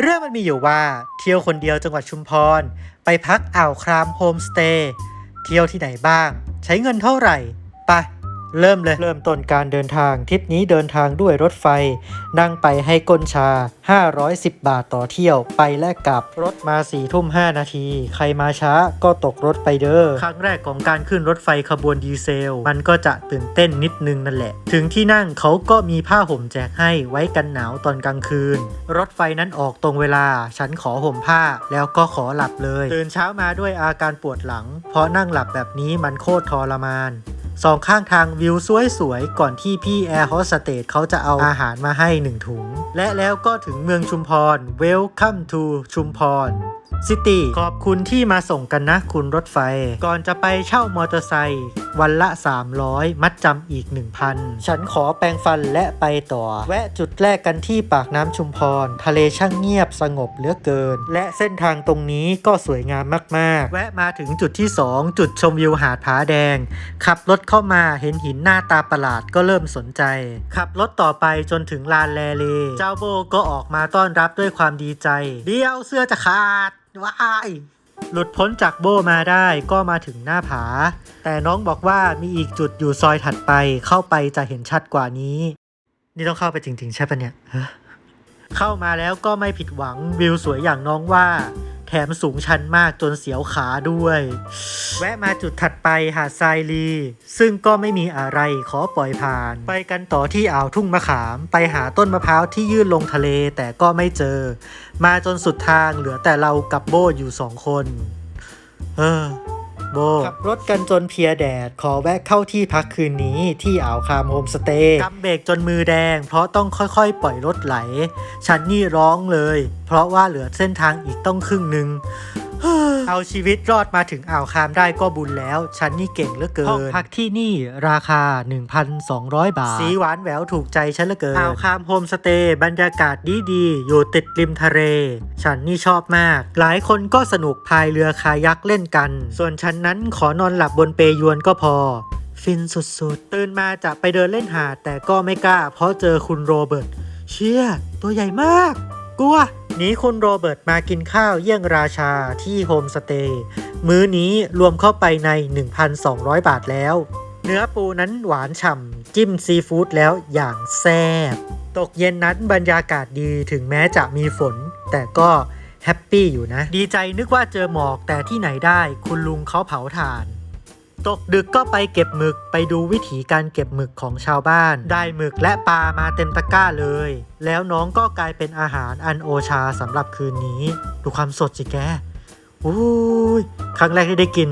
เรื่องมันมีอยู่ว่าเที่ยวคนเดียวจังหวัดชุมพร ไปพักอ่าวครามโฮมสเตย์เที่ยวที่ไหนบ้าง ใช้เงินเท่าไหร่ไป เริ่มเลย เริ่มต้นการเดินทางทริปนี้เดินทางด้วยรถไฟ นั่งไปให้ก้นชา 510 บาทต่อเที่ยวไปและกลับรถมา4ี่ทุ่ม 5 นาที ใครมาช้าก็ตกรถไปเด้อครั้งแรกของการขึ้นรถไฟขบวนดีเซล มันก็จะตื่นเต้นนิดนึงนั่นแหละ ถึงที่นั่งเขาก็มีผ้าห่มแจกให้ไว้กันหนาวตอนกลางคืน รถไฟนั้นออกตรงเวลา ฉันขอห่มผ้าแล้วก็ขอหลับเลยตื่นเช้ามาด้วยอาการปวดหลัง เพราะนั่งหลับแบบนี้มันโคตรทรมาน สองข้างทางวิวสวยๆ ก่อนที่พี่แอร์โฮสเตสเขาจะเอาอาหารมาให้หนึ่งถุง และแล้วก็ถึงเมืองชุมพร Welcome to ชุมพรซิตี้ขอบคุณที่มาส่งกันนะคุณรถไฟ ก่อนจะไปเช่ามอเตอร์ไซค์ วันละ 300 มัดจำอีก 1,000 ฉันขอแปรงฟันและไปต่อ แวะจุดแรกกันที่ปากน้ำชุมพร ทะเลช่างเงียบสงบเหลือเกิน และเส้นทางตรงนี้ก็สวยงามมาก ๆ แวะมาถึงจุดที่ 2 จุดชมวิวหาดผาแดง ขับรถเข้ามาเห็นหินหน้าตาประหลาดก็เริ่มสนใจ ขับรถต่อไปจนถึงลานแลเล เจ้าโบก็ออกมาต้อนรับด้วยความดีใจ เดียวเสื้อจะขาดว้าย หลุดพ้นจากโบมาได้ก็มาถึงหน้าผา แต่น้องบอกว่ามีอีกจุดอยู่ซอยถัดไปเข้าไปจะเห็นชัดกว่านี้ นี่ต้องเข้าไปจริง ๆ ใช่ปะเนี่ยเข้ามาแล้วก็ไม่ผิดหวังวิวสวยอย่างน้องว่า แถมสูงชันมากจนเสียวขาด้วย แวะมาจุดถัดไปหาดทรายลี ซึ่งก็ไม่มีอะไรขอปล่อยผ่าน ไปกันต่อที่อ่าวทุ่งมะขาม ไปหาต้นมะพร้าวที่ยื่นลงทะเลแต่ก็ไม่เจอ มาจนสุดทางเหลือแต่เรากับโบอยู่สองคน เออ โบ ขับรถกันจนเพียแดด ขอแวะเข้าที่พักคืนนี้ที่อ่าวคามโฮมสเตย์กำเบรกจนมือแดง เพราะต้องค่อยๆ ปล่อยรถไหล ฉันนี่ร้องเลย เพราะว่าเหลือเส้นทางอีกต้องครึ่งหนึ่ง เอาชีวิตรอดมาถึงอ่าวคามได้ก็บุญแล้ว ฉันนี่เก่งเหลือเกินห้องพักที่นี่ราคา 1,200 บาท สีหวานแหววถูกใจฉันเหลือเกิน อ่าวคามโฮมสเตย์บรรยากาศดีดีๆ อยู่ติดริมทะเล ฉันนี่ชอบมาก หลายคนก็สนุกพายเรือคายักเล่นกัน ส่วนฉันนั้นขอนอนหลับบนเปยวนก็พอฟินสุดๆ ตื่นมาจะไปเดินเล่นหาดแต่ก็ไม่กล้า เพราะเจอคุณโรเบิร์ต เชี่ย ตัวใหญ่มาก กลัวห นี้คุณโรเบิร์ตมากินข้าวเยี่ยงราชาที่โฮมสเตย์มื้อนี้รวมเข้าไปใน 1,200 บาทแล้ว เนื้อปูนั้นหวานฉ่ำจิ้มซีฟู้ดแล้วอย่างแซ่บตกเย็นนั้นบรรยากาศดีถึงแม้จะมีฝน แต่ก็แฮปปี้อยู่นะ ดีใจนึกว่าเจอหมอกแต่ที่ไหนได้คุณลุงเขาเผาถ่าน ตกดึกก็ไปเก็บหมึกไปดูวิธีการเก็บหมึกของชาวบ้าน ได้หมึกและปลามาเต็มตะกร้าเลย แล้วน้องก็กลายเป็นอาหารอันโอชาสำหรับคืนนี้ ดูความสดสิแกอุ้ยครั้งแรกที่ได้กิน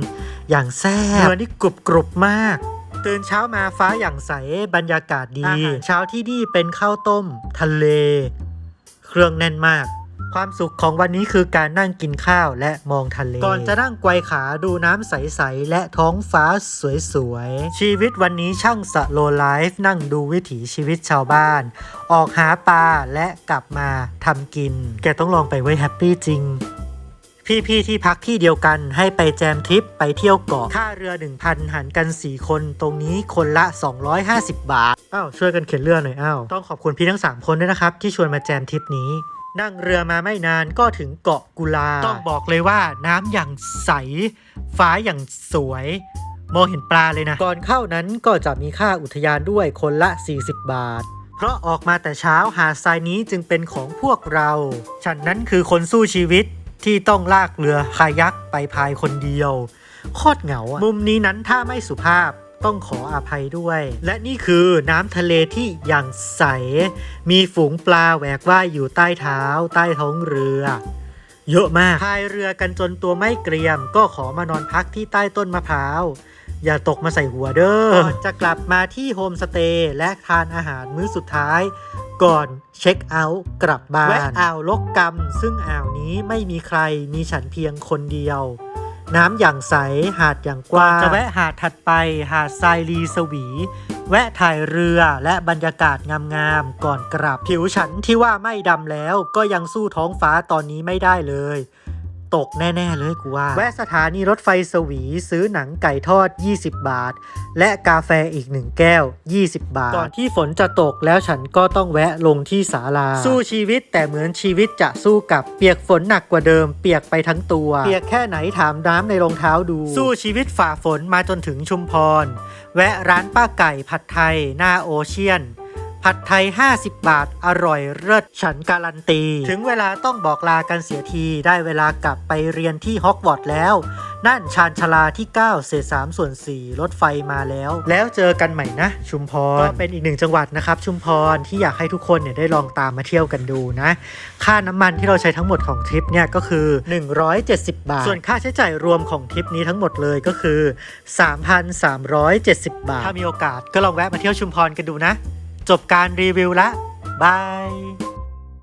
อย่างแซ่บเนื้อนี่กรุบกรุบมากตื่นเช้ามาฟ้าอย่างใสบรรยากาศดี เช้าที่นี่เป็นข้าวต้ม ทะเล เครื่องแน่นมาก ความสุขของวันนี้คือการนั่งกินข้าวและมองทะเล ก่อนจะนั่งไกวขาดูน้ำใส ๆ และท้องฟ้าสวย ๆ ชีวิตวันนี้ช่างสโลไลฟ์นั่งดูวิถีชีวิตชาวบ้าน ออกหาปลาและกลับมาทำกิน แกต้องลองไปไว้แฮปปี้จริงพี่ๆที่พักที่เดียวกันให้ไปแจมทริปไปเที่ยวเกาะค่าเรือ 1,000หันกัน 4 คนตรงนี้คนละ 250 บาทอ้าวช่วยกันเข็นเรือหน่อยอ้าวต้องขอบคุณพี่ทั้ง 3 คนด้วยนะครับ ที่ชวนมาแจมทริปนี้ นั่งเรือมาไม่นานก็ถึงเกาะกุลา ต้องบอกเลยว่าน้ำอย่างใส ฟ้าอย่างสวย มองเห็นปลาเลยนะ ก่อนเข้านั้นก็จะมีค่าอุทยานด้วยคนละ 40 บาท เพราะออกมาแต่เช้าหาดทรายนี้จึงเป็นของพวกเรา ฉันนั้นคือคนสู้ชีวิตที่ต้องลากเรือคายักไปพายคนเดียว โคตรเหงาอะมุมนี้นั้นถ้าไม่สุภาพ ต้องขออภัยด้วย และนี่คือน้ำทะเลที่อย่างใส มีฝูงปลาแหวกว่ายอยู่ใต้เท้า ใต้ท้องเรือ เยอะมากพายเรือกันจนตัวไม่เกรียม ก็ขอมานอนพักที่ใต้ต้นมะพร้าวอย่าตกมาใส่หัวเด้อก่อนจะกลับมาที่โฮมสเตย์และทานอาหารมื้อสุดท้าย ก่อนเช็คเอาท์กลับบ้านแวะอ่าวลกกำซึ่งอ่าวนี้ไม่มีใครมีฉันเพียงคนเดียว น้ำอย่างใส หาดอย่างกว้าง จะแวะหาดถัดไป หาดทรายลีสวี แวะถ่ายเรือและบรรยากาศงามๆก่อนกลับ ผิวฉันที่ว่าไม่ดำแล้วก็ยังสู้ท้องฟ้าตอนนี้ไม่ได้เลย ตกแน่ๆเลยกูว่า แวะสถานีรถไฟสวีซื้อหนังไก่ทอด 20 บาท และกาแฟอีกหนึ่งแก้ว 20 บาท ก่อนที่ฝนจะตกแล้วฉันก็ต้องแวะลงที่ศาลา สู้ชีวิตแต่เหมือนชีวิตจะสู้กับเปียกฝนหนักกว่าเดิม เปียกไปทั้งตัว เปียกแค่ไหนถามน้ำในรองเท้าดู สู้ชีวิตฝ่าฝนมาจนถึงชุมพร แวะร้านป้าไก่ผัดไทยหน้าโอเชียน ผัดไทย 50 บาท อร่อยเลิศฉันการันตี ถึงเวลาต้องบอกลากันเสียทีได้เวลากลับไปเรียนที่ฮอกวอตส์แล้ว นั่นชานชาลาที่ 9 เศษ3ส่วน 4 รถไฟมาแล้ว แล้วเจอกันใหม่นะ ชุมพร ก็เป็นอีกหนึ่งจังหวัดนะครับ ชุมพรที่อยากให้ทุกคนเนี่ยได้ลองตามมาเที่ยวกันดูนะ ค่าน้ำมันที่เราใช้ทั้งหมดของทริปเนี่ยก็คือ 170 บาท ส่วนค่าใช้จ่ายรวมของทริปนี้ทั้งหมดเลยก็คือ 3,370 บาท ถ้ามีโอกาสก็ลองแวะมาเที่ยวชุมพรกันดูนะ จบการรีวิวละบาย